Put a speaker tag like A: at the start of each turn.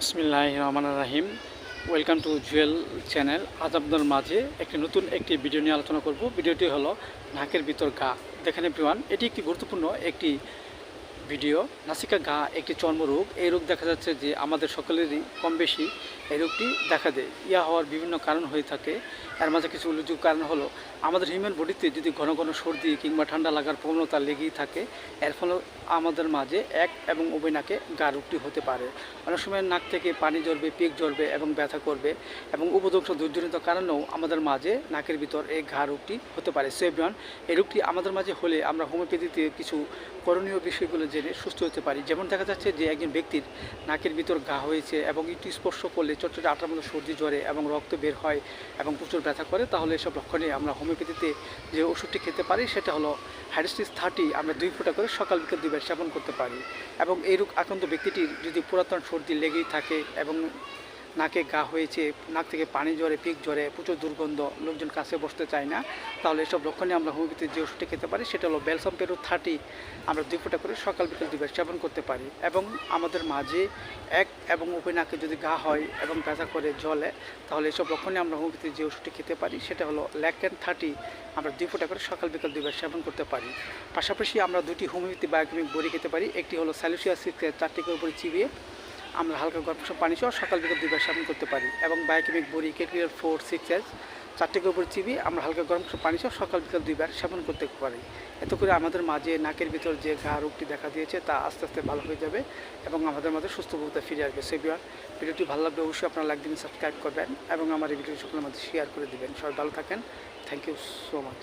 A: বিসমিল্লাহ রহমান রাহিম ওয়েলকাম টু জুয়েল চ্যানেল আজ আপনার মাঝে একটি নতুন একটি ভিডিও নিয়ে আলোচনা করব। ভিডিওটি হলো নাকের ভিতর গা। দেখেন এভরিওয়ান এটি একটি গুরুত্বপূর্ণ একটি ভিডিও। নাসিকা গা একটি চর্মরোগ। এই রোগ দেখা যাচ্ছে যে আমাদের সকলেরই কম বেশি এই রোগটি দেখা দেয়। ইয়া হওয়ার বিভিন্ন কারণ হয়ে থাকে। এর মাঝে কিছু উল্লেখযোগ্য কারণ হলো, আমাদের হিউম্যান বডিতে যদি ঘন ঘন সর্দি কিংবা ঠান্ডা লাগার প্রবণতা লেগেই থাকে, এর ফলে আমাদের মাঝে এক এবং উভয় নাকে গা রোগটি হতে পারে। অনেক সময় নাক থেকে পানি ঝরবে পিক ঝরবে এবং ব্যথা করবে এবং উপদংশ দুর্জনিত কারণেও আমাদের মাঝে নাকের ভিতর এই ঘা রোগটি হতে পারে। সো এই রোগটি আমাদের মাঝে হলে আমরা হোমিওপ্যাথিতে কিছু করণীয় বিষয়গুলো জেনে সুস্থ হতে পারি। যেমন দেখা যাচ্ছে যে একজন ব্যক্তির নাকের ভিতর ঘা হয়েছে এবং একটু স্পর্শ করলে ছোট আটার মতো সর্দি জ্বরে এবং রক্ত বের হয় এবং প্রচুর ব্যথা করে, তাহলে এসব লক্ষণে আমরা হোমিওপ্যাথিতে যে ওষুধটি খেতে পারি, সেটা হলো হাইড্রোসিস থার্টি আমরা দুই ফোঁটা করে সকাল বিকেল দুইবার সেবন করতে পারি। এবং এই রোগ আক্রান্ত ব্যক্তিটির যদি পুরাতন সর্দি লেগেই থাকে এবং নাকে গা হয়েছে, নাক থেকে পানি জ্বরে পিক জ্বরে প্রচুর দুর্গন্ধ, লোকজন কাছে বসতে চায় না। তাহলে এসব লক্ষণে আমরা হোমিওপ্যাথির যে ওষুধটি খেতে পারি, সেটা হলো বেলসাম পেরো থার্টি। আমরা দুই ফোঁটা করে সকাল বিকেল দুইবার সেবন করতে পারি এবং আমাদের মাঝে এক এবং উভয় নাকে যদি গা হয় এবং ব্যথা করে জলে, তাহলে এসব লক্ষণে আমরা হোমিওপ্যাথির যে ওষুধটি খেতে পারি, সেটা হলো ল্যাকেন থার্টি। আমরা দুই ফোঁটা করে সকাল বিকেল দুইবার সেবন করতে পারি। পাশাপাশি আমরা দুটি হোমিওপ্যাথি বায়োকেমিক বড়ি খেতে পারি, একটি হলো স্যালুসিয়া সিক্সের চারটি করে উপরে চিবিয়ে আমরা হালকা গরম সব পানি সহ সকাল বিকেল দুইবার সেবন করতে পারি। এবং বায়োকেমিক বড়ি কেটিয়ার ফোর, সিক্স এস, চারটে উপর চিবি, আমরা হালকা গরম পানি সহ সকাল বিকেল দুইবার সেবন করতে পারি। এতে করে আমাদের মাঝে নাকের ভিতর যে ঘা রোগটি দেখা দিয়েছে, তা আস্তে আস্তে ভালো হয়ে যাবে এবং আমাদের মাঝে সুস্থ বলতে ফিরে আসবে। সেভিয়ার ভিডিওটি ভালো লাগলে অবশ্যই আপনারা লাইক দিন সাবস্ক্রাইব করবেন এবং আমার এই ভিডিওটি সকলের মধ্যে শেয়ার করে দেবেন। সবাই ভালো থাকেন। Thank you so much.